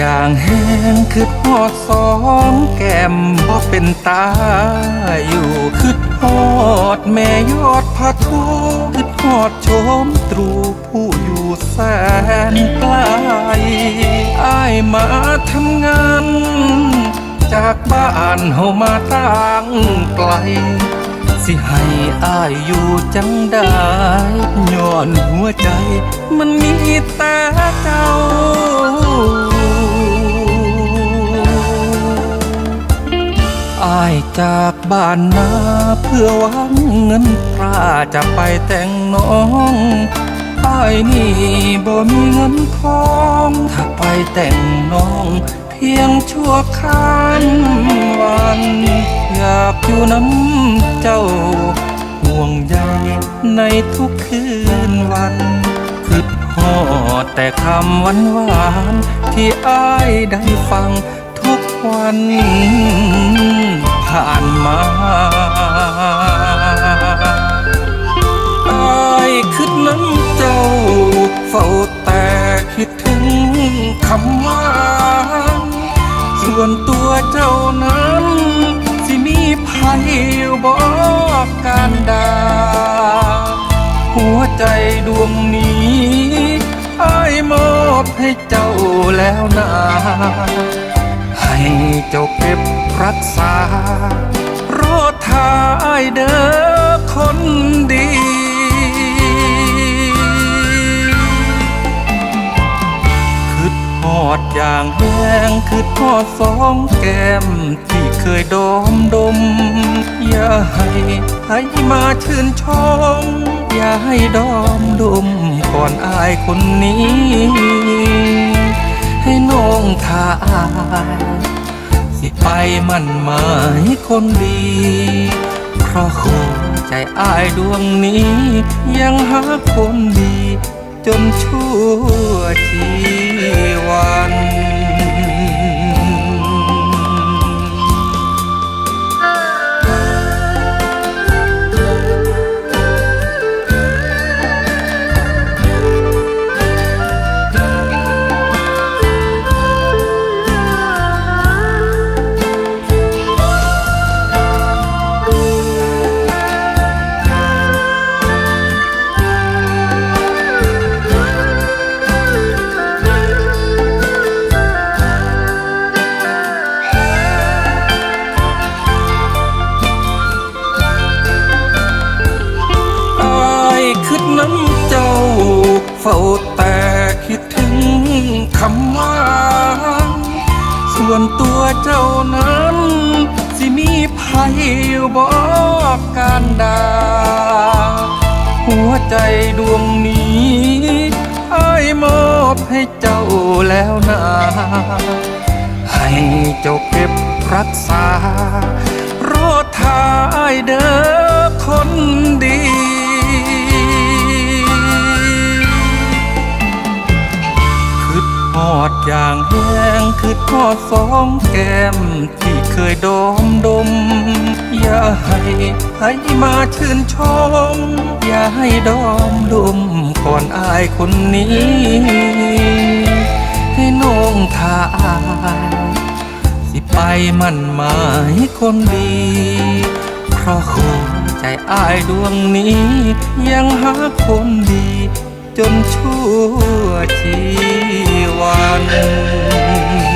อย่างแห้งคือหอดสองแก้มบ่เป็นตาอยู่คือหอดแม่ยอดพระทูคือหอดชมตรูผู้อยู่แสนไกลอ้ายมาทำงานจากบ้านเฮามาตั้งไกล สิให้อายอยู่จังได้ย้อนหัวใจ มันมีแต่เจ้า อายจากบ้านนาเพื่อหวังเงินตราจะไปแต่งน้องอายนี่บ่มีเงินทองถ้าไปแต่งน้อง เพียงชั่วข้ามวัน อยากอยู่น้ำเจ้า ห่วงใยในทุกคืนวันคือหอดแต่คำหวานหวานที่อ้ายได้ฟังทุกวัน ผ่านมาอ้ายคิดน้ำเจ้า เฝ้าแต่คิดถึงคำหวานส่วนตัวเจ้านั้นสิมีภัยบอกการดา หัวใจดวงนี้อ้ายมอบให้เจ้าแล้วนา ให้เจ้าเก็บรักษารอทายเด้อคนดีคือทอดอย่างแห้งคือทอดสองแก้มที่เคยดมดม อย่าให้ให้มาชื่นชม อย่าให้ดอมดมก่อนอายคนนี้ ให้น้องทาอาย สิไปมันหมายคนดี เพราะหัวใจอายดวงนี้ ยังหาคนดี จนชั่วชีวัน ส่วนตัวเจ้านั้น สิมีภัยบอกการดา หัวใจดวงนี้อ้มอบให้เจ้าแล้วนาให้เจ้าเก็บรักษารอทายเด้อคนดี ดอย่างแห้งคือทอดสองแก้ม ที่เคยดมดม อย่าให้ให้มาชื่นชม อย่าให้ดอมดมก่อนอายคนนี้ ให้น้องทาอายสิไปมันหมายคนดีเพราะหัวใจอายดวงนี้ ยังหาคนดี จนชั่วชีวัน